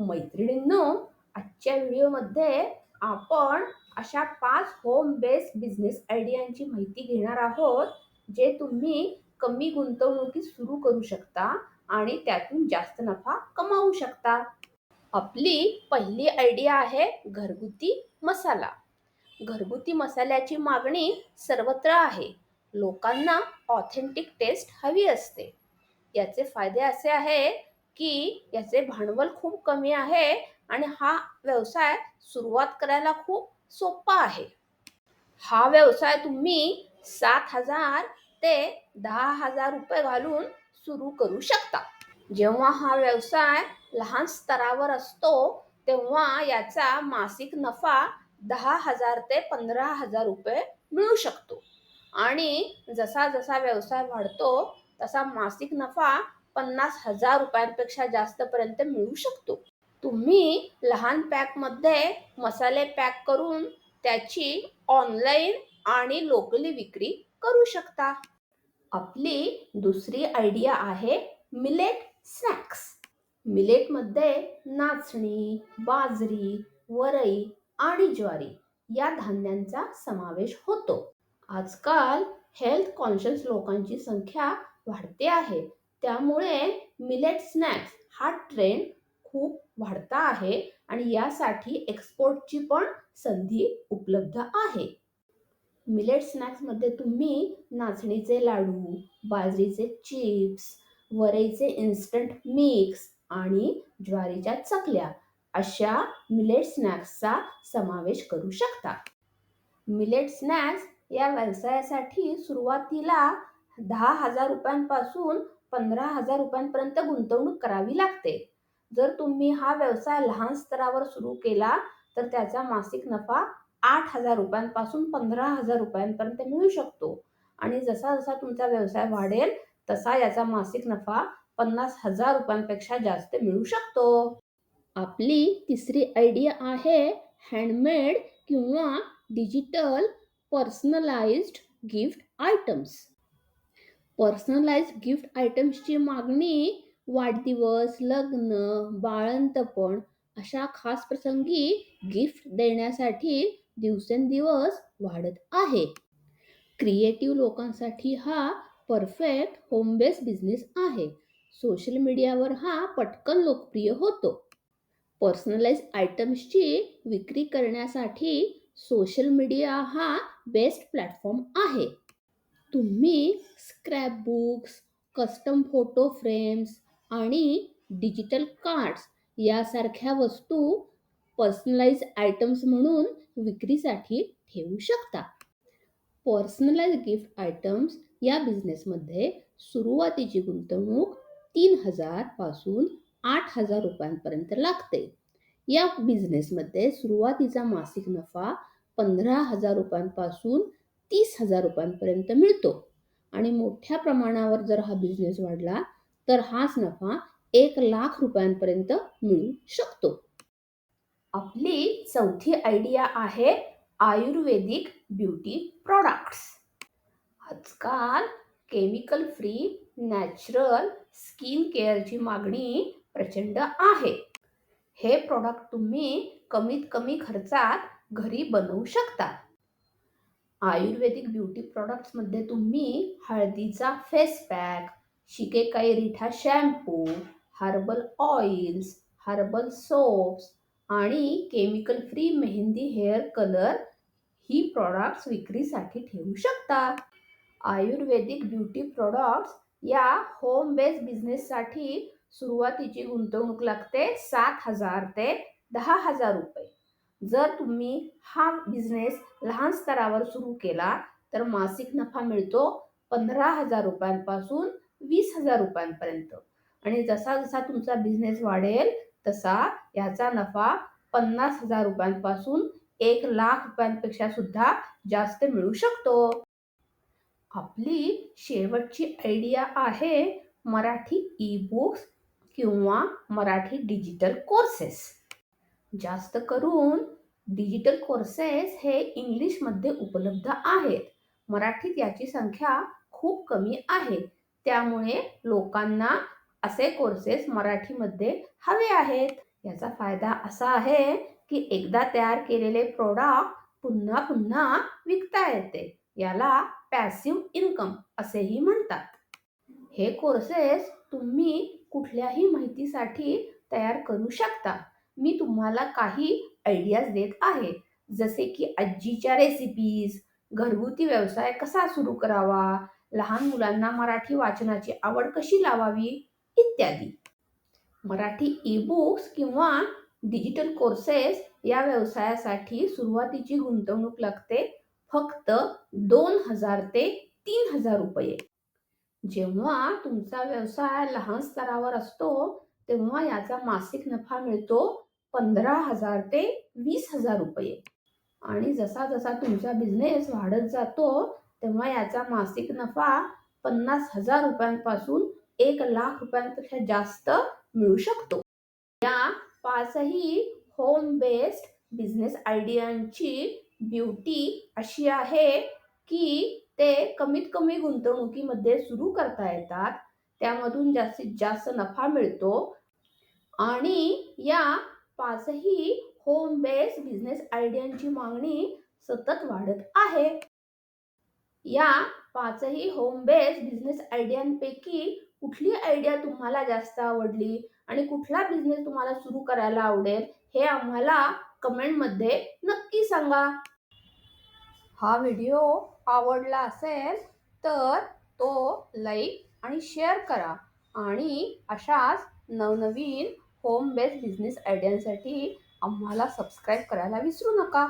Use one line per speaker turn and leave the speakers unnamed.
मैत्रिणींनो आजच्या व्हिडिओमध्ये आपण अशा पाच होम बेस्ड बिझनेस आयडियांची माहिती घेणार आहोत जे तुम्ही कमी गुंतवणुकीत सुरू करू शकता आणि त्यातून जास्त नफा कमावू शकता. आपली पहिली आयडिया आहे घरगुती मसाला. घरगुती मसाल्याची मागणी सर्वत्र आहे. लोकांना ऑथेंटिक टेस्ट हवी असते. याचे फायदे असे आहेत की याचे भांडवल खूप कमी आहे आणि हा व्यवसाय सुरुवात करायला खूप सोपा आहे. हा व्यवसाय तुम्ही सात हजार ते दहा हजार रुपये घालून सुरू करू शकता. जेव्हा हा व्यवसाय लहान स्तरावर असतो तेव्हा याचा मासिक नफा दहा हजार ते पंधरा हजार रुपये मिळू शकतो. आणि जसा जसा व्यवसाय वाढतो तसा मासिक नफा पन्नास हजार रुपयांपेक्षा जास्त पर्यंत मिळू शकतो. तुम्ही लहान पॅकमध्ये मसाले पॅक करून त्याची ऑनलाईन आणि लोकली विक्री करू शकता. आपली दुसरी आयडिया आहे मिलेट स्नॅक्स. मिलेटमध्ये नाचणी बाजरी वरई आणि ज्वारी या धान्यांचा समावेश होतो. आजकाल हेल्थ कॉन्शियस लोकांची संख्या वाढते आहे. त्यामुळे मिलेट स्नॅक्स हा ट्रेंड खूप वाढता आहे आणि यासाठी एक्सपोर्टची पण संधी उपलब्ध आहे. मिलेट स्नॅक्समध्ये तुम्ही नाचणीचे लाडू बाजरीचे चिप्स वरईचे इन्स्टंट मिक्स आणि ज्वारीच्या चकल्या अशा मिलेट स्नॅक्सचा समावेश करू शकता. मिलेट स्नॅक्स या व्यवसायासाठी सुरुवातीला दहा हजार रुपयांपासून पंधरा हजार रुपयांपर्यंत गुंतवणूक करावी लागते. जर तुम्ही हा व्यवसाय लहान स्तरावर सुरू केला तर त्याचा मासिक नफा आठ हजार रुपयांपासून पंधरा हजार रुपयांपर्यंत मिळू शकतो. आणि जसा जसा तुमचा व्यवसाय वाढेल तसा याचा मासिक नफा पन्नास हजार रुपयांपेक्षा जास्त मिळू शकतो. आपली तिसरी आयडिया आहे हँडमेड किंवा digital personalised gift items personalise gift आयटम्सची मागणी वाढदिवस लग्न बाळंतपण अशा खास प्रसंगी गिफ्ट देण्यासाठी दिवसेंदिवस वाढत आहे. क्रिएटिव्ह लोकांसाठी हा परफेक्ट होम बेस बिझनेस आहे. सोशल मीडियावर हा पटकन लोकप्रिय होतो. पर्सनलाइज आयटम्सची विक्री करण्यासाठी सोशल मीडिया हा बेस्ट प्लॅटफॉर्म आहे. तुम्ही scrap books custom photo frames आणि डिजिटल कार्ड्स यासारख्या वस्तू पर्सनलाइज आयटम्स म्हणून विक्रीसाठी ठेवू शकता. पर्सनलाइज गिफ्ट आयटम्स या बिझनेसमध्ये सुरुवातीची गुंतवणूक तीन हजारपासून आठ हजार रुपयांपर्यंत लागते. या बिझनेसमध्ये सुरुवातीचा मासिक नफा पंधरा हजार रुपयांपासून तीस हजार रुपयांपर्यंत मिळतो. आणि मोठ्या प्रमाणावर जर हा बिझनेस वाढला तर हाच नफा एक लाख रुपयांपर्यंत मिळू शकतो. आपली चौथी आयडिया आहे आयुर्वेदिक ब्युटी प्रॉडक्ट्स आजकाल केमिकल फ्री नॅचरल स्किन केअरची मागणी प्रचंड आहे. हे प्रॉडक्ट तुम्ही कमीत कमी खर्चात घरी बनवू शकता. आयुर्वेदिक ब्युटी प्रॉडक्ट्समध्ये तुम्ही हळदीचा face pack shikakai reetha shampoo herbal oils herbal soaps आणि chemical free mehndi hair colour ही प्रॉडक्ट्स विक्रीसाठी ठेवू शकता. आयुर्वेदिक ब्युटी प्रॉडक्ट्स या होम बेस्ड बिझनेससाठी सुरुवातीची गुंतवणूक लागते सात हजार ते दहा हजार रुपये. जर तुम्ही हा बिझनेस लहान स्तरावर सुरू केला तर मासिक नफा मिळतो पंधरा हजार रुपयांपासून वीस हजार रुपयांपर्यंत. आणि जसा जसा तुमचा बिझनेस वाढेल तसा याचा नफा पन्नास हजार रुपयांपासून एक लाख रुपयांपेक्षा सुद्धा जास्त मिळू शकतो. आपली शेवटची आयडिया आहे मराठी ई बुक्स किंवा मराठी डिजिटल कोर्सेस जास्त करून डिजिटल कोर्सेस हे इंग्लिशमध्ये उपलब्ध आहेत. मराठीत याची संख्या खूप कमी आहे. त्यामुळे लोकांना असे कोर्सेस मराठीमध्ये हवे आहेत. याचा फायदा असा आहे की एकदा तयार केलेले प्रोडक्ट पुन्हा पुन्हा विकता येते. याला पॅसिव्ह इन्कम असेही म्हणतात. हे कोर्सेस तुम्ही कुठल्याही माहितीसाठी तयार करू शकता. मी तुम्हाला काही आयडियाज देत आहे. जसे की आजीच्या रेसिपीज घरगुती व्यवसाय कसा सुरू करावा लहान मुलांना मराठी वाचनाची आवड कशी लावावी इत्यादी. मराठी ई बुक्स किंवा डिजिटल कोर्सेस या व्यवसायासाठी सुरुवातीची गुंतवणूक लागते फक्त दोन हजार ते तीन हजार रुपये. जेव्हा तुमचा व्यवसाय लहान स्तरावर असतो तेव्हा याचा मासिक नफा मिळतो पंधरा हजार ते वीस हजार रुपये. आणि जसा जसा तुमचा बिझनेस वाढत जातो तेव्हा याचा मासिक नफा पन्नास हजार रुपयांपासून एक लाख रुपयांपेक्षा जास्त मिळू शकतो. या पाचही होम बेस्ड बिझनेस आयडियांची ब्युटी अशी आहे की ते कमीत कमी गुंतवणुकीमध्ये सुरू करता येतात. त्यामधून जास्तीत जास्त नफा मिळतो. आणि या पाचही होम बेस बिझनेस आयडियांची मागणी सतत वाढत आहे. या पाचही होम बेस बिझनेस आयडियांपैकी कुठली आयडिया तुम्हाला जास्त आवडली आणि कुठला बिझनेस तुम्हाला सुरू करायला आवडेल हे आम्हाला कमेंटमध्ये नक्की सांगा. हा व्हिडिओ आवडला असेल तर तो लाईक आणि शेअर करा आणि अशाच नवनवीन होम बेस्ड बिझनेस आयडियांसाठी आम्हाला सबस्क्राईब करायला विसरू नका.